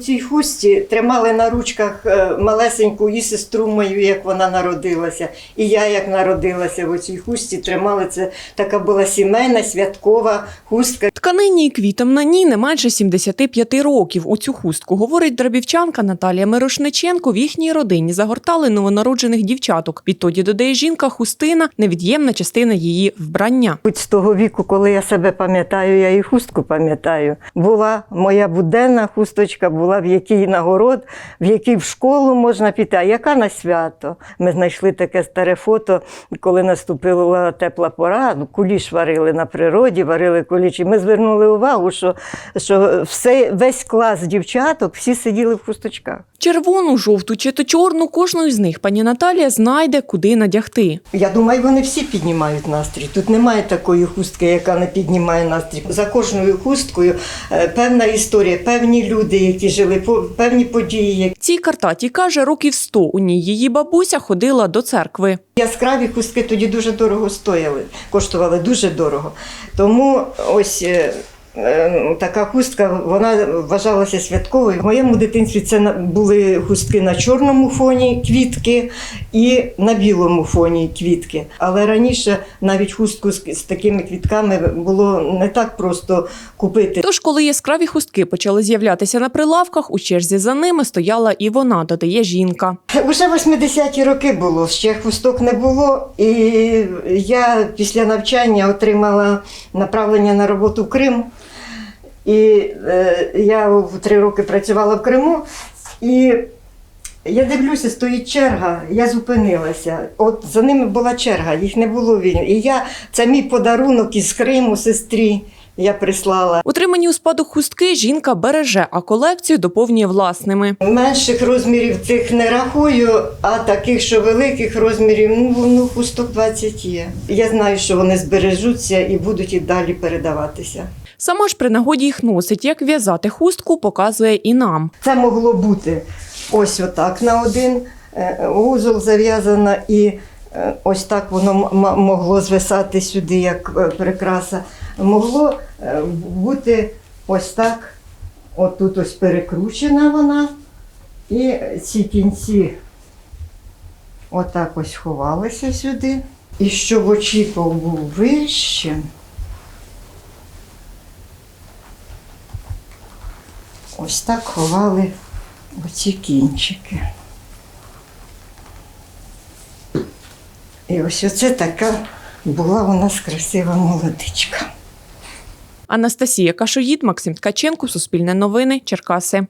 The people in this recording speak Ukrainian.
В цій хусті тримали на ручках е, малесеньку і сестру мою, як вона народилася, і я, як народилася в цій хусті, тримали це. Така була сімейна, святкова хустка. Тканині і квітам на ній не менше 75 років. У цю хустку, говорить драбівчанка Наталія Мирошниченко, в їхній родині загортали новонароджених дівчаток. Відтоді додає жінка, хустина – невід'ємна частина її вбрання. Хоч з того віку, коли я себе пам'ятаю, я і хустку пам'ятаю. Була моя буденна хусточка, була в якій нагород, в якій в школу можна піти. А яка на свято? Ми знайшли таке старе фото, коли наступила тепла пора. ну, Куліш варили на природі, варили куліш. І ми звернули увагу, що, що все, весь клас дівчаток всі сиділи в хусточках. Червону, жовту чи то чорну кожну із них пані Наталія знайде, куди надягти. Я думаю, вони всі піднімають настрій. Тут немає такої хустки, яка не піднімає настрій. За кожною хусткою е, певна історія, певні люди, які жили, певні події. Цій картаті каже, років 100 у ній її бабуся ходила до церкви. Яскраві хустки тоді дуже дорого стояли, коштували дуже дорого. Тому ось. Е, Така хустка вона вважалася святковою. В моєму дитинстві це були хустки на чорному фоні квітки і на білому фоні квітки. Але раніше навіть хустку з, з такими квітками було не так просто купити. Тож, коли яскраві хустки почали з'являтися на прилавках, у черзі за ними стояла і вона, додає жінка. Уже 80-ті роки було, ще хусток не було. І я після навчання отримала направлення на роботу в Крим. І е, я в три роки працювала в Криму. І я дивлюся, стоїть черга, я зупинилася. От за ними була черга, їх не було вільно. І я це мій подарунок із Криму сестрі. Я прислала. Утримані у спадок хустки жінка береже, а колекцію доповнює власними. Менших розмірів цих не рахую, а таких, що великих розмірів, ну, ну хусток 20 є. Я знаю, що вони збережуться і будуть і далі передаватися. Сама ж при нагоді їх носить, як в'язати хустку, показує і нам. Це могло бути ось отак на один е, вузол зав'язано, і е, ось так воно могло звисати сюди, як е, прикраса. Могло е, бути ось так, отут ось перекручена вона, і ці кінці отак ось ховалися сюди. І щоб очіпов був вищим. Ось так ховали оці кінчики. І ось оце така була у нас красива молодичка. Анастасія Кашоїд, Максим Ткаченко, Суспільне новини, Черкаси.